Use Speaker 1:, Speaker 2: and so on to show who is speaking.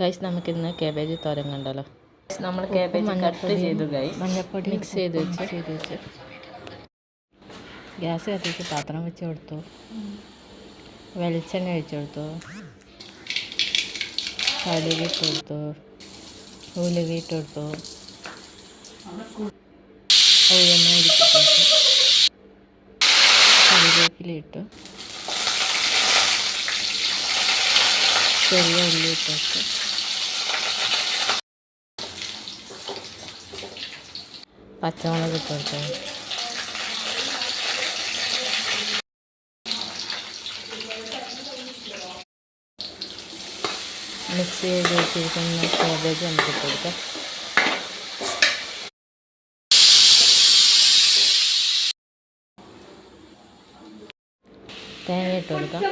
Speaker 1: Guys നമുക്കിന്ന് cabbage തോരൻ കണ്ടല്ലോ. നമ്മൾ കേബേജ് കട്ട് ചെയ്തു ഗൈസ്
Speaker 2: മഞ്ഞപ്പൊടി
Speaker 1: മിക്സ് ചെയ്ത് വെച്ച്.
Speaker 2: ചെയ്ത് വെച്ച്. ഗ്യാസ് കത്തിച്ച് പാത്രം വെച്ച് കൊടുത്തു. വെളിച്ചെണ്ണ ഒഴിച്ചു കൊടുത്തു. കടുക് ഇട്ട് കൊടുത്തു. ഉലുകിട്ട് ഇട്ട് കൊടുത്തു. ഉഴുന്ന ഇടിച്ചിട്ട് കൊടുത്തു. കറിവേപ്പില ഇട്ടു. ചെറിയ ഉള്ളി ഇട്ട് കൊടുത്തു. പച്ചമുളക് ഇട്ട് കൊടുത്തത് മിക്സ് ചെയ്ത് വെച്ചിരിക്കുന്ന കാബേജ് നമുക്ക് ഇട്ട് കൊടുക്കാം. തേങ്ങ ഇട്ട് കൊടുക്കാം.